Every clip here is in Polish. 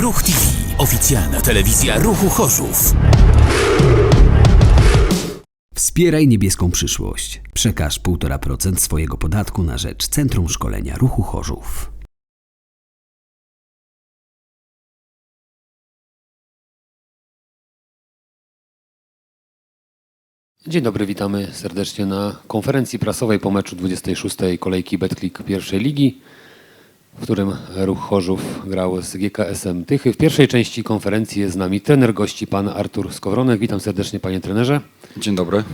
Ruch TV. Oficjalna telewizja Ruchu Chorzów. Wspieraj niebieską przyszłość. Przekaż 1,5% swojego podatku na rzecz Centrum Szkolenia Ruchu Chorzów. Dzień dobry, witamy serdecznie na konferencji prasowej po meczu 26. kolejki Betclick pierwszej ligi, w którym Ruch Chorzów grał z GKS-em Tychy. W pierwszej części konferencji jest z nami trener gości, pan Artur Skowronek. Witam serdecznie panie trenerze Dzień dobry.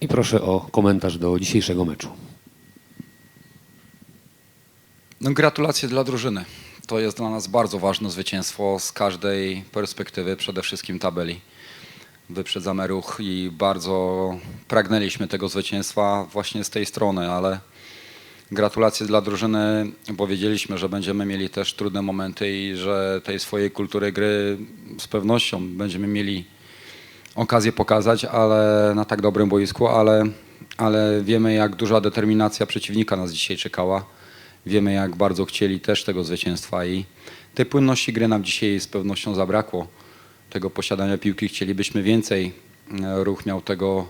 i proszę o komentarz do dzisiejszego meczu. No, gratulacje dla drużyny. To jest dla nas bardzo ważne zwycięstwo z każdej perspektywy, przede wszystkim tabeli. Wyprzedzamy ruch i bardzo pragnęliśmy tego zwycięstwa właśnie z tej strony, ale gratulacje dla drużyny, bo wiedzieliśmy, że będziemy mieli też trudne momenty i że tej swojej kultury gry z pewnością będziemy mieli okazję pokazać, ale na tak dobrym boisku, ale, ale wiemy jak duża determinacja przeciwnika nas dzisiaj czekała. Wiemy jak bardzo chcieli też tego zwycięstwa i tej płynności gry nam dzisiaj z pewnością zabrakło. Tego posiadania piłki chcielibyśmy więcej. E, Ruch miał tego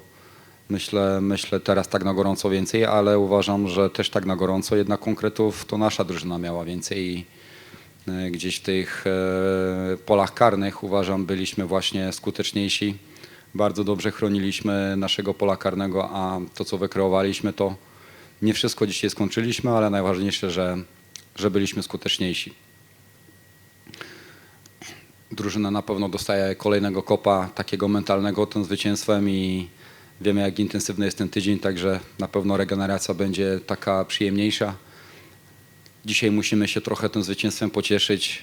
myślę, myślę teraz tak na gorąco więcej, ale uważam, że też tak na gorąco jednak konkretów to nasza drużyna miała więcej i e, gdzieś w tych e, polach karnych uważam byliśmy właśnie skuteczniejsi. Bardzo dobrze chroniliśmy naszego pola karnego, a to co wykreowaliśmy to nie wszystko dzisiaj skończyliśmy, ale najważniejsze, że, że byliśmy skuteczniejsi. Drużyna na pewno dostaje kolejnego kopa takiego mentalnego tym zwycięstwem i wiemy jak intensywny jest ten tydzień, także na pewno regeneracja będzie taka przyjemniejsza. Dzisiaj musimy się trochę tym zwycięstwem pocieszyć,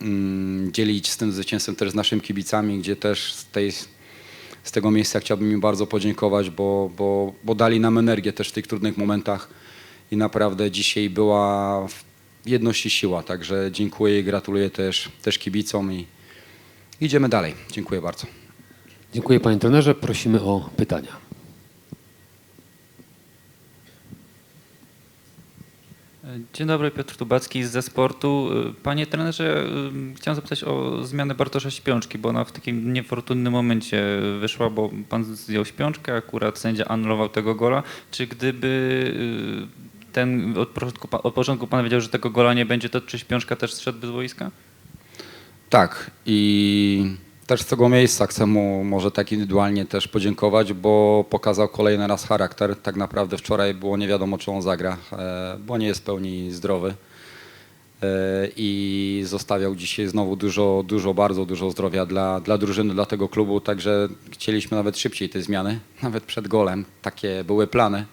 mm, dzielić z tym zwycięstwem też z naszymi kibicami, gdzie też z, tej, z tego miejsca chciałbym im bardzo podziękować, bo, bo, bo dali nam energię też w tych trudnych momentach i naprawdę dzisiaj była jedności siła, także dziękuję i gratuluję też, też kibicom i idziemy dalej. Dziękuję bardzo. Dziękuję panie trenerze, prosimy o pytania. Dzień dobry, Piotr Tubacki z Ze Sportu. Panie trenerze, chciałem zapytać o zmianę Bartosza Śpiączki, bo ona w takim niefortunnym momencie wyszła, bo pan zdjął śpiączkę, akurat sędzia anulował tego gola. Czy gdyby y, ten od początku, od początku pan wiedział, że tego gola nie będzie, to czy śpiączka też zszedłby z boiska? Tak i też z tego miejsca chcę mu może tak indywidualnie też podziękować, bo pokazał kolejny raz charakter. Tak naprawdę wczoraj było nie wiadomo, czy on zagra, e, bo nie jest w pełni zdrowy. E, I zostawiał dzisiaj znowu dużo, dużo, bardzo dużo zdrowia dla, dla drużyny, dla tego klubu. Także chcieliśmy nawet szybciej te zmiany, nawet przed golem. Takie były plany.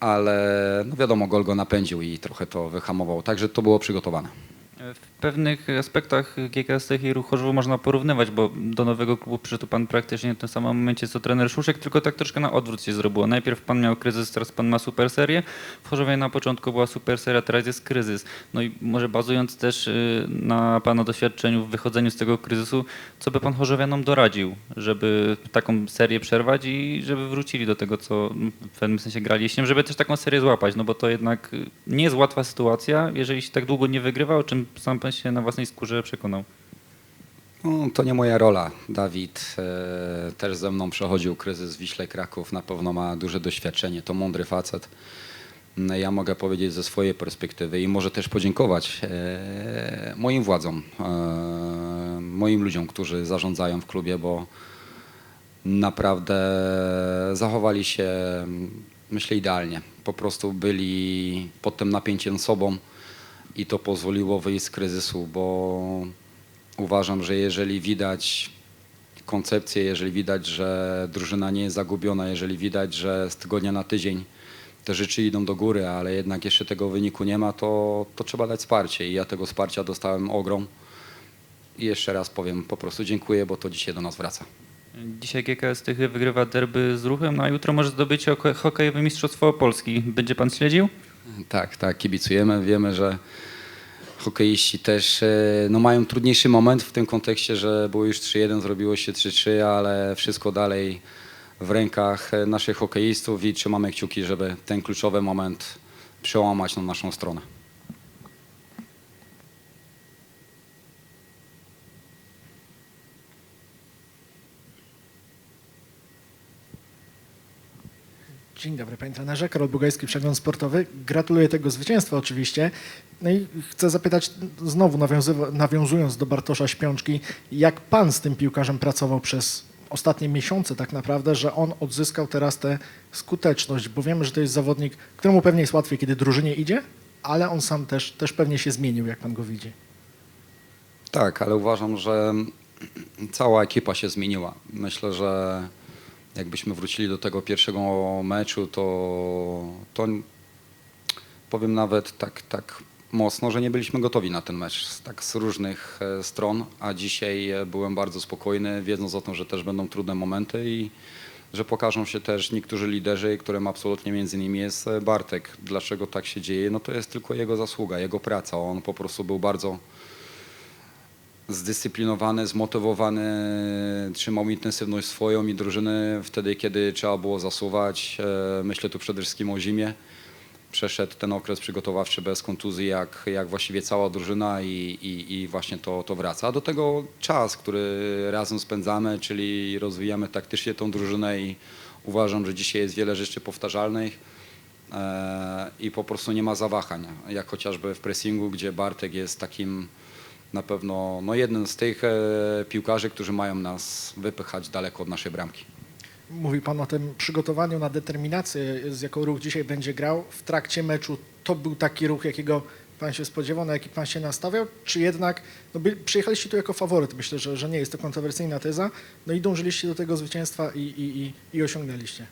Ale no wiadomo, gol go napędził i trochę to wyhamował. Także to było przygotowane. W pewnych aspektach GKS i Ruch Chorzowo można porównywać, bo do nowego klubu przyszedł pan praktycznie w tym samym momencie co trener Szuszek, tylko tak troszkę na odwrót się zrobiło. Najpierw pan miał kryzys, teraz pan ma super serię. W Chorzowie na początku była super seria, teraz jest kryzys. No i może bazując też y, na pana doświadczeniu w wychodzeniu z tego kryzysu, co by pan Chorzowianom doradził, żeby taką serię przerwać i żeby wrócili do tego, co w pewnym sensie grali żeby też taką serię złapać, no bo to jednak y, nie jest łatwa sytuacja, jeżeli się tak długo nie wygrywa, o czym sam pan się na własnej skórze przekonał. No, to nie moja rola. Dawid e, też ze mną przechodził kryzys w Wiśle Kraków. Na pewno ma duże doświadczenie. To mądry facet. No, Ja mogę powiedzieć ze swojej perspektywy i może też podziękować e, moim władzom, e, moim ludziom, którzy zarządzają w klubie, bo naprawdę zachowali się, myślę, idealnie. Po prostu byli pod tym napięciem sobą i to pozwoliło wyjść z kryzysu, bo uważam, że jeżeli widać koncepcję, jeżeli widać, że drużyna nie jest zagubiona, jeżeli widać, że z tygodnia na tydzień te rzeczy idą do góry, ale jednak jeszcze tego wyniku nie ma, to, to trzeba dać wsparcie i ja tego wsparcia dostałem ogrom. I jeszcze raz powiem, po prostu dziękuję, bo to dzisiaj do nas wraca. Dzisiaj GKS Tychy wygrywa derby z ruchem, no a jutro może zdobyć hoko- hokejowe Mistrzostwo Polski. Będzie pan śledził? Tak, tak, kibicujemy. Wiemy, że hokeiści też e, no, mają trudniejszy moment w tym kontekście, że było już 3-1, zrobiło się 3-3, ale wszystko dalej w rękach e, naszych hokeistów i trzymamy kciuki, żeby ten kluczowy moment przełamać na naszą stronę. Dzień dobry, panie trenerze. Karol Bugajski, Przegląd Sportowy. Gratuluję tego zwycięstwa oczywiście. No i chcę zapytać, znowu nawiązując do Bartosza Śpiączki, jak pan z tym piłkarzem pracował przez ostatnie miesiące tak naprawdę, że on odzyskał teraz tę skuteczność, bo wiemy, że to jest zawodnik, któremu pewnie jest łatwiej, kiedy drużynie idzie, ale on sam też, też pewnie się zmienił, jak pan go widzi. Tak, ale uważam, że cała ekipa się zmieniła. Myślę, że jakbyśmy wrócili do tego pierwszego meczu, to, to powiem nawet tak, tak mocno, że nie byliśmy gotowi na ten mecz tak z różnych e, stron, a dzisiaj e, byłem bardzo spokojny, wiedząc o tym, że też będą trudne momenty i że pokażą się też niektórzy liderzy, którym absolutnie między innymi jest e, Bartek. Dlaczego tak się dzieje? No to jest tylko jego zasługa, jego praca. On po prostu był bardzo zdyscyplinowany, zmotywowany, trzymał intensywność swoją i drużyny wtedy, kiedy trzeba było zasuwać. E, Myślę tu przede wszystkim o zimie. Przeszedł ten okres przygotowawczy bez kontuzji, jak, jak właściwie cała drużyna i, i, i właśnie to, to wraca. A do tego czas, który razem spędzamy, czyli rozwijamy taktycznie tą drużynę i uważam, że dzisiaj jest wiele rzeczy powtarzalnych e, i po prostu nie ma zawahań, jak chociażby w pressingu, gdzie Bartek jest takim na pewno no jednym z tych e, piłkarzy, którzy mają nas wypychać daleko od naszej bramki. Mówi Pan o tym przygotowaniu na determinację, z jaką ruch dzisiaj będzie grał. W trakcie meczu to był taki ruch, jakiego Pan się spodziewał, na jaki Pan się nastawiał? Czy jednak no by, przyjechaliście tu jako faworyt? Myślę, że, że nie jest to kontrowersyjna teza. No i dążyliście do tego zwycięstwa i, i, i, i osiągnęliście.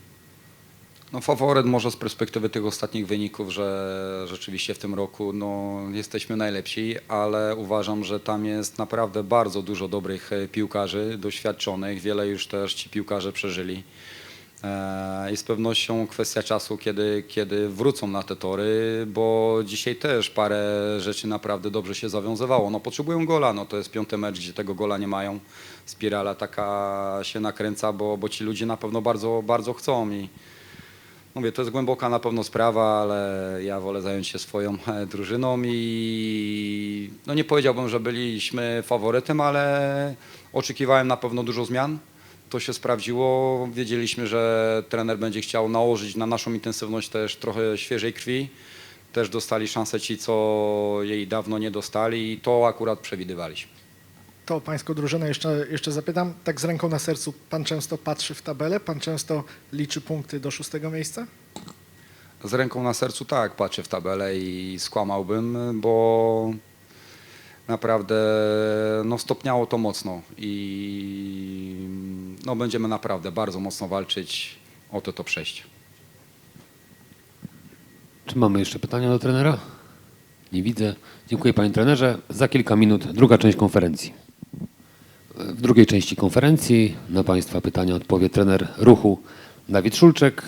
No faworyt może z perspektywy tych ostatnich wyników, że rzeczywiście w tym roku no, jesteśmy najlepsi, ale uważam, że tam jest naprawdę bardzo dużo dobrych e, piłkarzy, doświadczonych, wiele już też ci piłkarze przeżyli. E, I z pewnością kwestia czasu, kiedy, kiedy wrócą na te tory, bo dzisiaj też parę rzeczy naprawdę dobrze się zawiązywało. No potrzebują gola, no to jest piąty mecz, gdzie tego gola nie mają. Spirala taka się nakręca, bo, bo ci ludzie na pewno bardzo, bardzo chcą i Mówię, to jest głęboka na pewno sprawa, ale ja wolę zająć się swoją e, drużyną i no nie powiedziałbym, że byliśmy faworytem, ale oczekiwałem na pewno dużo zmian. To się sprawdziło. Wiedzieliśmy, że trener będzie chciał nałożyć na naszą intensywność też trochę świeżej krwi. Też dostali szansę ci, co jej dawno nie dostali i to akurat przewidywaliśmy. To pańską drużynę jeszcze, jeszcze zapytam. Tak z ręką na sercu, pan często patrzy w tabelę? Pan często liczy punkty do szóstego miejsca? Z ręką na sercu tak, patrzę w tabelę i skłamałbym, bo naprawdę no, stopniało to mocno i no, będziemy naprawdę bardzo mocno walczyć o to, to przejście. Czy mamy jeszcze pytania do trenera? Nie widzę. Dziękuję panie trenerze. Za kilka minut druga część konferencji. W drugiej części konferencji na państwa pytania odpowie trener ruchu Dawid Szulczek,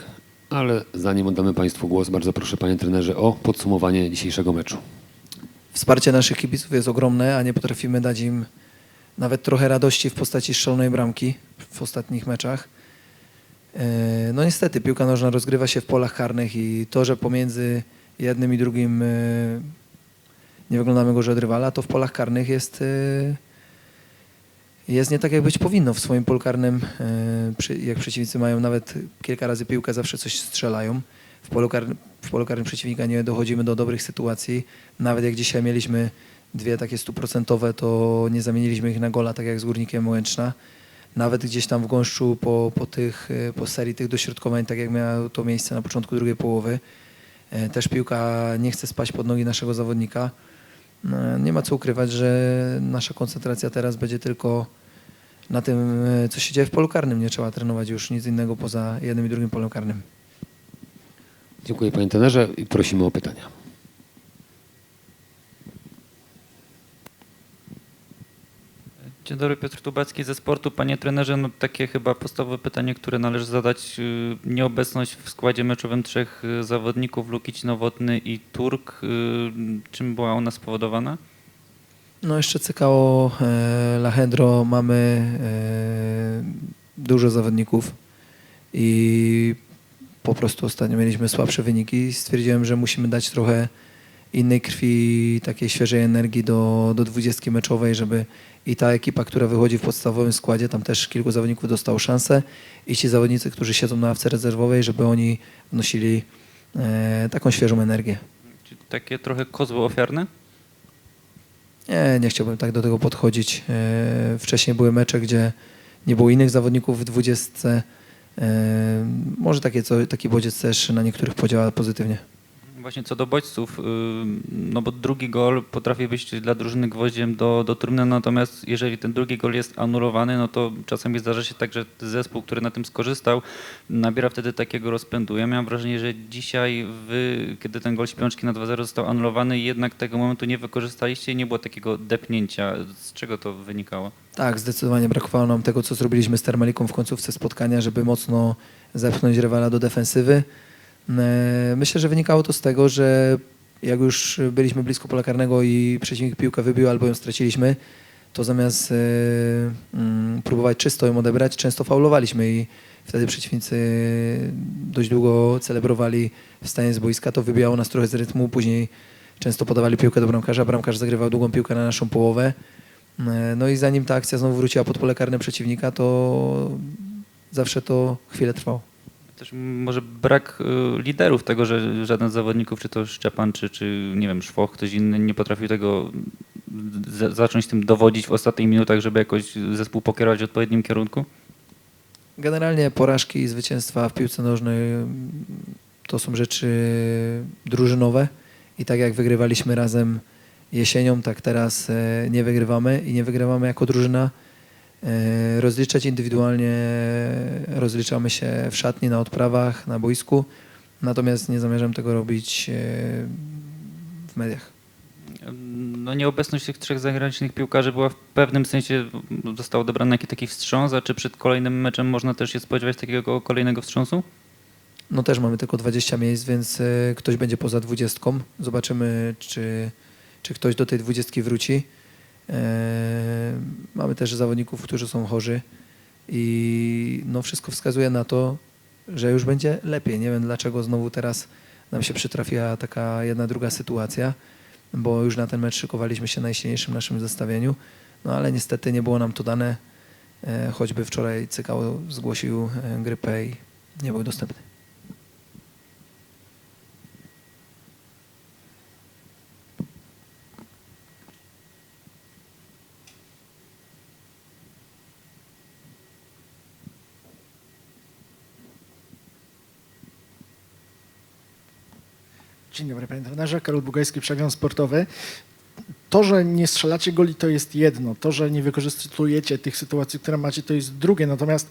ale zanim oddamy państwu głos, bardzo proszę panie trenerze o podsumowanie dzisiejszego meczu. Wsparcie naszych kibiców jest ogromne, a nie potrafimy dać im nawet trochę radości w postaci strzelonej bramki w ostatnich meczach. E, No niestety piłka nożna rozgrywa się w polach karnych i to, że pomiędzy jednym i drugim e, nie wyglądamy gorzej od rywala, to w polach karnych jest, e, jest nie tak, jak być powinno. W swoim polu karnym, e, jak przeciwnicy mają nawet kilka razy piłkę, zawsze coś strzelają. W polu, karnym, w polu karnym przeciwnika nie dochodzimy do dobrych sytuacji. Nawet jak dzisiaj mieliśmy dwie takie stuprocentowe, to nie zamieniliśmy ich na gola, tak jak z Górnikiem Łęczna. Nawet gdzieś tam w gąszczu po, po, tych, e, po serii tych dośrodkowań, tak jak miało to miejsce na początku drugiej połowy, e, też piłka nie chce spać pod nogi naszego zawodnika. No, Nie ma co ukrywać, że nasza koncentracja teraz będzie tylko na tym, e, co się dzieje w polu karnym. Nie trzeba trenować już nic innego poza jednym i drugim polem karnym. Dziękuję panie trenerze i prosimy o pytania. Dzień dobry, Piotr Tubacki ze sportu. Panie trenerze, no takie chyba podstawowe pytanie, które należy zadać. y, Nieobecność w składzie meczowym trzech y, zawodników, Lukic Nowotny i Turk. y, Czym była ona spowodowana? No jeszcze CKO e, Lachendro mamy e, dużo zawodników i po prostu ostatnio mieliśmy słabsze wyniki. Stwierdziłem, że musimy dać trochę innej krwi, takiej świeżej energii do, do dwudziestki meczowej, żeby i ta ekipa, która wychodzi w podstawowym składzie, tam też kilku zawodników dostało szansę i ci zawodnicy, którzy siedzą na ławce rezerwowej, żeby oni wnosili e, taką świeżą energię. Czyli takie trochę kozło ofiarne? Nie, nie chciałbym tak do tego podchodzić. E, Wcześniej były mecze, gdzie nie było innych zawodników w dwudziestce. E, Może takie, co, taki bodziec też na niektórych podziała pozytywnie. Właśnie co do bodźców, ym, no bo drugi gol potrafi być dla drużyny gwoździem do, do trumny, natomiast jeżeli ten drugi gol jest anulowany, no to czasami zdarza się tak, że zespół, który na tym skorzystał, nabiera wtedy takiego rozpędu. Ja miałem wrażenie, że dzisiaj wy, kiedy ten gol śpiączki na 2-0 został anulowany, jednak tego momentu nie wykorzystaliście i nie było takiego depnięcia. Z czego to wynikało? Tak, zdecydowanie brakowało nam tego, co zrobiliśmy z Termaliką w końcówce spotkania, żeby mocno zepchnąć rywala do defensywy. E, Myślę, że wynikało to z tego, że jak już byliśmy blisko pola karnego i przeciwnik piłkę wybił albo ją straciliśmy, to zamiast e, mm, próbować czysto ją odebrać, często faulowaliśmy i wtedy przeciwnicy dość długo celebrowali wstanie z boiska. To wybijało nas trochę z rytmu. Później często podawali piłkę do bramkarza, bramkarz zagrywał długą piłkę na naszą połowę. E, No i zanim ta akcja znowu wróciła pod pole karne przeciwnika, to zawsze to chwilę trwało. Też może brak y, liderów tego, że żaden z zawodników, czy to Szczepan, czy, czy nie wiem, Szwoch, ktoś inny nie potrafił tego zacząć tym dowodzić w ostatnich minutach, żeby jakoś zespół pokierować w odpowiednim kierunku? Generalnie porażki i zwycięstwa w piłce nożnej to są rzeczy drużynowe i tak jak wygrywaliśmy razem jesienią, tak teraz e, nie wygrywamy i nie wygrywamy jako drużyna. E, Rozliczać indywidualnie rozliczamy się w szatni, na odprawach, na boisku, natomiast nie zamierzam tego robić e, w mediach. No nieobecność tych trzech zagranicznych piłkarzy była w pewnym sensie, został odebrany jakiś taki wstrząs, a czy przed kolejnym meczem można też się spodziewać takiego kolejnego wstrząsu? No też mamy tylko 20 miejsc, więc e, ktoś będzie poza dwudziestką. Zobaczymy, czy, czy ktoś do tej dwudziestki wróci. E, Mamy też zawodników, którzy są chorzy i no wszystko wskazuje na to, że już będzie lepiej. Nie wiem dlaczego znowu teraz nam się przytrafiła taka jedna, druga sytuacja, bo już na ten mecz szykowaliśmy się najsilniejszym naszym zestawieniu, no ale niestety nie było nam to dane, e, choćby wczoraj Cykał zgłosił e, grypę i nie był dostępny. Dzień dobry panie trenerze, Karol Bugajski, Przegląd Sportowy. To, że nie strzelacie goli to jest jedno, to, że nie wykorzystujecie tych sytuacji, które macie to jest drugie, natomiast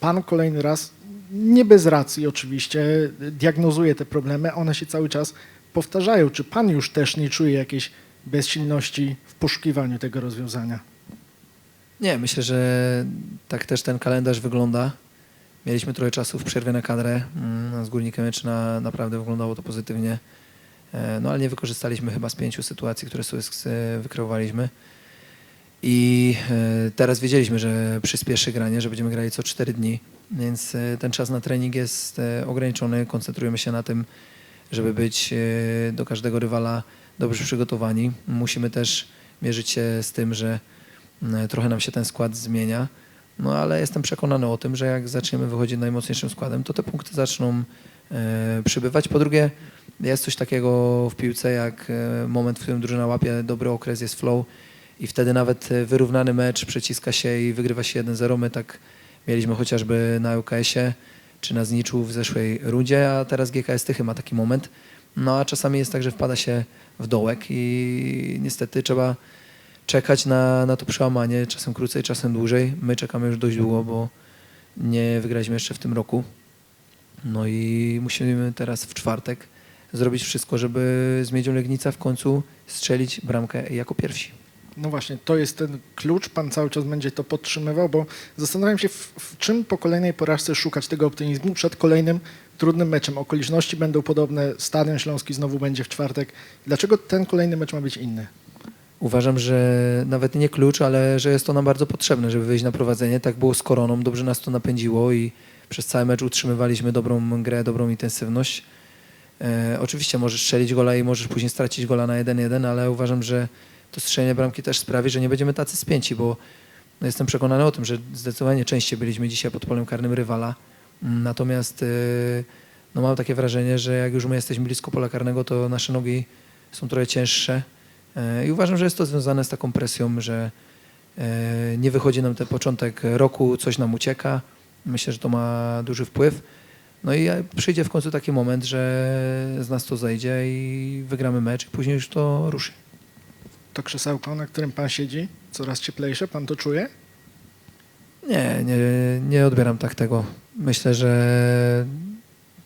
pan kolejny raz, nie bez racji oczywiście, diagnozuje te problemy, one się cały czas powtarzają. Czy pan już też nie czuje jakiejś bezsilności w poszukiwaniu tego rozwiązania? Nie, myślę, że tak też ten kalendarz wygląda. Mieliśmy trochę czasu w przerwie na kadrę. Mm, Z Górnikiem Meczna naprawdę wyglądało to pozytywnie. E, No ale nie wykorzystaliśmy chyba z pięciu sytuacji, które sobie sk- wykreowaliśmy. I e, teraz wiedzieliśmy, że przyspieszy granie, że będziemy grali co cztery dni, więc e, ten czas na trening jest e, ograniczony. Koncentrujemy się na tym, żeby być e, do każdego rywala dobrze przygotowani. Musimy też mierzyć się z tym, że e, trochę nam się ten skład zmienia. No ale jestem przekonany o tym, że jak zaczniemy wychodzić najmocniejszym składem, to te punkty zaczną e, przybywać. Po drugie, jest coś takiego w piłce jak e, moment, w którym drużyna łapie dobry okres, jest flow i wtedy nawet e, wyrównany mecz przeciska się i wygrywa się 1-0. My tak mieliśmy chociażby na UKS-ie czy na Zniczu w zeszłej rundzie, a teraz GKS Tychy ma taki moment. No a czasami jest tak, że wpada się w dołek i niestety trzeba czekać na, na to przełamanie, czasem krócej, czasem dłużej. My czekamy już dość długo, bo nie wygraliśmy jeszcze w tym roku. No i musimy teraz w czwartek zrobić wszystko, żeby z Miedzią Legnica w końcu strzelić bramkę jako pierwsi. No właśnie, to jest ten klucz, pan cały czas będzie to podtrzymywał, bo zastanawiam się, w, w czym po kolejnej porażce szukać tego optymizmu przed kolejnym trudnym meczem. Okoliczności będą podobne, Stadion Śląski znowu będzie w czwartek. Dlaczego ten kolejny mecz ma być inny? Uważam, że nawet nie klucz, ale że jest to nam bardzo potrzebne, żeby wyjść na prowadzenie. Tak było z Koroną, dobrze nas to napędziło i przez cały mecz utrzymywaliśmy dobrą grę, dobrą intensywność. E, oczywiście możesz strzelić gola i możesz później stracić gola na 1-1, ale uważam, że to strzelenie bramki też sprawi, że nie będziemy tacy spięci, bo no jestem przekonany o tym, że zdecydowanie częściej byliśmy dzisiaj pod polem karnym rywala. Mm, Natomiast e, no mam takie wrażenie, że jak już my jesteśmy blisko pola karnego, to nasze nogi są trochę cięższe. E, I uważam, że jest to związane z taką presją, że e, nie wychodzi nam ten początek roku, coś nam ucieka. Myślę, że to ma duży wpływ. No i przyjdzie w końcu taki moment, że z nas to zejdzie i wygramy mecz i później już to ruszy. To krzesełko, na którym pan siedzi, coraz cieplejsze, pan to czuje? Nie, nie, nie odbieram tak tego. Myślę, że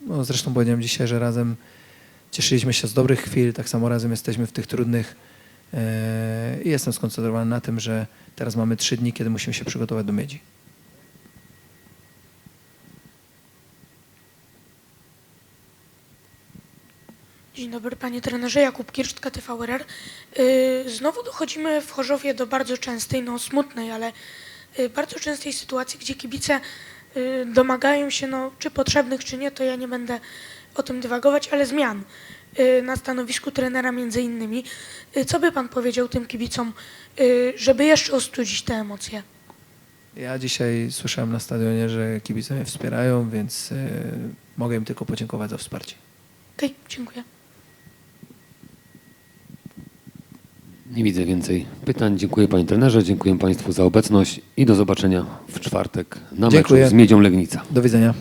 no zresztą powiedziałem dzisiaj, że razem cieszyliśmy się z dobrych chwil, tak samo razem jesteśmy w tych trudnych e, i jestem skoncentrowany na tym, że teraz mamy trzy dni, kiedy musimy się przygotować do miedzi. Dzień dobry panie trenerze, Jakub Kirszcz, TVRR. Yy, Znowu dochodzimy w Chorzowie do bardzo częstej, no smutnej, ale yy, bardzo częstej sytuacji, gdzie kibice yy, domagają się, no czy potrzebnych, czy nie, to ja nie będę o tym dywagować, ale zmian na stanowisku trenera między innymi. Co by pan powiedział tym kibicom, żeby jeszcze ostudzić te emocje? Ja dzisiaj słyszałem na stadionie, że kibice mnie wspierają, więc mogę im tylko podziękować za wsparcie. Okej, dziękuję. Nie widzę więcej pytań. Dziękuję panie trenerze, dziękuję państwu za obecność i do zobaczenia w czwartek na Dziękuję. meczu z Miedzią Legnica. Do widzenia.